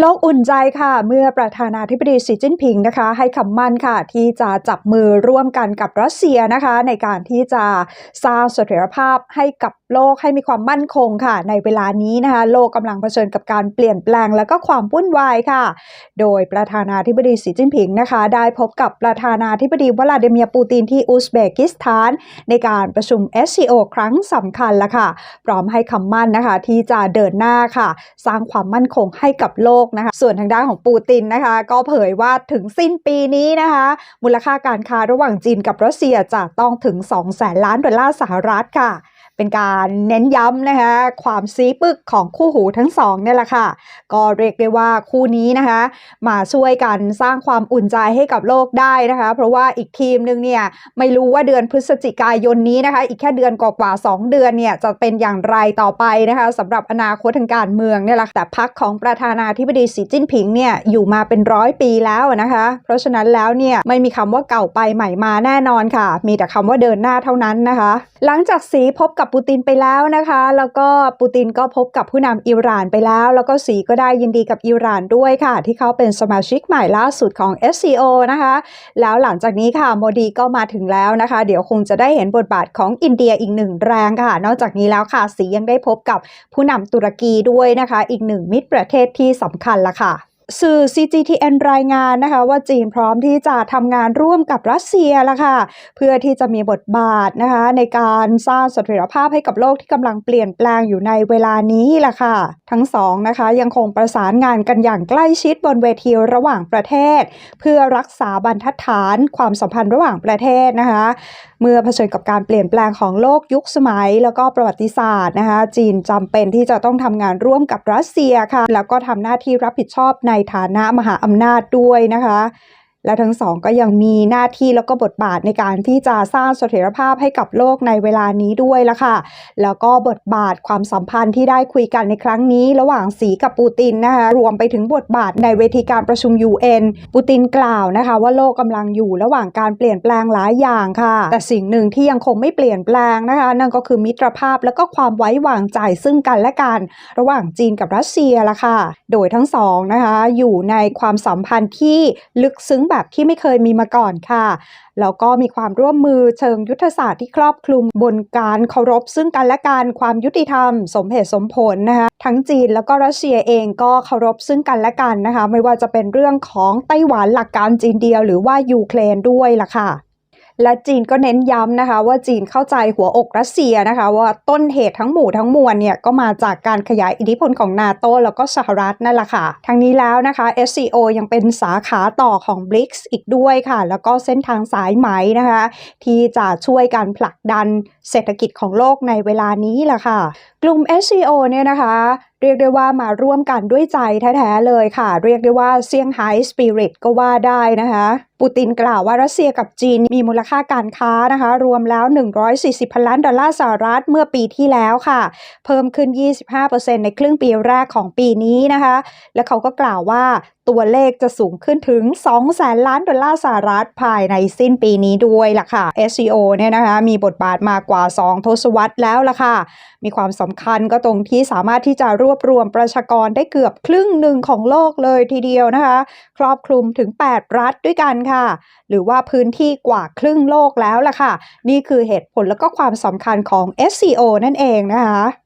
โลกอุ่นใจค่ะ เมื่อประธานาธิบดีสีจิ้นผิงนะคะ ให้คำมั่นค่ะ ที่จะจับมือร่วมกันกับรัสเซียนะคะ ในการที่จะสร้างเสถียรภาพให้กับโลกให้มีความมั่นคงค่ะ ในเวลานี้นะคะ โลกกำลังเผชิญกับการเปลี่ยนแปลงและก็ความวุ่นวายค่ะ โดยประธานาธิบดีสีจิ้นผิงนะคะ ได้พบกับประธานาธิบดีวลาดิเมียร์ปูตินที่อุซเบกิสถาน ในการประชุม SCO ครั้งสำคัญละค่ะ พร้อมให้คำมั่นนะคะ ที่จะเดินหน้าค่ะ สร้างความมั่นคงให้กับโลกนะคะ ส่วนทางด้านของปูตินนะคะ ก็เผยว่าถึงสิ้นปีนี้นะคะ มูลค่าการค้าระหว่างจีนกับรัสเซียจะต้องถึง2แสนล้านดอลลาร์สหรัฐค่ะ เป็นการเน้นย้ำนะคะความซีปึกของคู่หูทั้งสองเนี่ยแหละค่ะ ก็เรียกได้ว่าคู่นี้นะคะ มาช่วยกันสร้างความอุ่นใจให้กับโลกได้นะคะ เพราะว่าอีกทีมหนึงเนี่ยไม่รู้ว่าเดือนพฤศจิกายนนี้นะคะ อีกแค่เดือนกว่าๆ2เดือนเนี่ยจะเป็นอย่างไรต่อไปนะคะสำหรับอนาคตทางการเมืองเนี่ยแหละแต่พักของประธานาธิบดีสีจิ้นผิงเนี่ยอยู่มาเป็นร้อยปีแล้วนะคะ เพราะฉะนั้นแล้วเนี่ยไม่มีคำว่าเก่าไปใหม่มาแน่นอนค่ะ มีแต่คำว่าเดินหน้าเท่านั้นนะคะ หลังจากสีพบกับปูตินไปแล้วนะคะ แล้วก็ปูตินก็พบกับผู้นำอิหร่านไปแล้ว แล้วก็สีก็ได้ยินดีกับอิหร่านด้วยค่ะ ที่เขาเป็นสมาชิกใหม่ล่าสุดของ SCO นะคะ แล้วหลังจากนี้ค่ะโมดีก็มาถึงแล้วนะคะ เดี๋ยวคงจะได้เห็นบทบาทของอินเดียอีกหนึ่งแรงค่ะ นอกจากนี้แล้วค่ะสียังได้พบกับผู้นำตุรกีด้วยนะคะ อีกหนึ่งมิตรประเทศที่สำคัญละค่ะ สื่อ CGTN รายงานนะคะว่าจีนพร้อมที่จะทำงานร่วมกับรัสเซียละค่ะ เพื่อที่จะมีบทบาทนะคะในการสร้างเสถียรภาพให้กับโลกที่กำลังเปลี่ยนแปลงอยู่ในเวลานี้ละค่ะ ทั้งสองนะคะยังคงประสานงานกันอย่างใกล้ชิดบนเวทีระหว่างประเทศ เพื่อรักษาบรรทัดฐานความสัมพันธ์ระหว่างประเทศนะคะ เมื่อเผชิญกับการเปลี่ยนแปลงของโลกยุคสมัย แล้วก็ประวัติศาสตร์นะคะ จีนจำเป็นที่จะต้องทำงานร่วมกับรัสเซียค่ะ แล้วก็ทำหน้าที่รับผิดชอบในฐานะมหาอำนาจด้วยนะคะ และทั้งสองก็ยังมีหน้าที่แล้วก็บทบาทในการที่จะสร้างเสถียรภาพให้กับโลกในเวลานี้ด้วยละค่ะ แล้วก็บทบาทความสัมพันธ์ที่ได้คุยกันในครั้งนี้ ระหว่างสีกับปูตินนะคะรวมไปถึงบทบาทในเวทีการประชุม UN ปูตินกล่าวนะคะ ว่าโลกกำลังอยู่ระหว่างการเปลี่ยนแปลงหลายอย่างค่ะ แต่สิ่งหนึ่งที่ยังคงไม่เปลี่ยนแปลงนะคะ นั่นก็คือมิตรภาพและก็ความไว้วางใจซึ่งกันและกัน ระหว่างจีนกับรัสเซียละค่ะ โดยทั้งสองนะคะอยู่ในความสัมพันธ์ที่ลึกซึ้งแบบที่ไม่เคยมีมาก่อนค่ะ แล้วก็มีความร่วมมือเชิงยุทธศาสตร์ที่ครอบคลุมบนการเคารพ ซึ่งกันและกันความยุติธรรม สมเหตุสมผลนะคะทั้งจีนแล้วก็รัสเซียเองก็เคารพซึ่งกันและกันนะคะ ไม่ว่าจะเป็นเรื่องของไต้หวันหลักการจีนเดียว หรือว่ายูเครนด้วยล่ะค่ะ และจีนก็เน้นย้ำนะคะ ว่าจีนเข้าใจหัวอกรัสเซียนะคะ ว่าต้นเหตุทั้งหมู่ทั้งมวลเนี่ยก็มาจากการขยายอิทธิพลของนาโตแล้วก็สหรัฐนั่นแหละค่ะ ทั้งนี้แล้วนะคะ SCO ยังเป็นสาขาต่อของ BRICS อีกด้วยค่ะ แล้วก็เส้นทางสายไหมนะคะ ที่จะช่วยการผลักดันเศรษฐกิจของโลกในเวลานี้แหละค่ะ กลุ่ม SCO เนี่ยนะคะ เรียกได้ว่ามาร่วมกันด้วยใจแท้ๆเลยค่ะ เรียกได้ว่าเซี่ยงไฮ้สปิริตก็ว่าได้นะคะปูตินกล่าวว่ารัสเซียกับจีนมีมูลค่าการค้านะคะ รวมแล้ว 140พันล้านดอลลาร์สหรัฐเมื่อปีที่แล้วค่ะ เพิ่มขึ้น 25%ในครึ่งปีแรกของปีนี้นะคะ และเขาก็กล่าวว่าตัวเลขจะสูงขึ้นถึง 2 แสนล้านดอลลาร์สหรัฐภายในสิ้นปีนี้ด้วยล่ะค่ะ SCO เนี่ยนะคะมีบทบาทมากกว่า 2 ทศวรรษแล้วล่ะค่ะ มีความสำคัญก็ตรงที่สามารถที่จะร่ววบรวมประชากรได้เกือบครึ่งหนึ่งของโลกเลยทีเดียวนะคะ ครอบคลุมถึง 8 รัฐด้วยกันค่ะ หรือว่าพื้นที่กว่าครึ่งโลกแล้วล่ะค่ะ นี่คือเหตุผลและก็ความสำคัญของ SCO นั่นเองนะคะ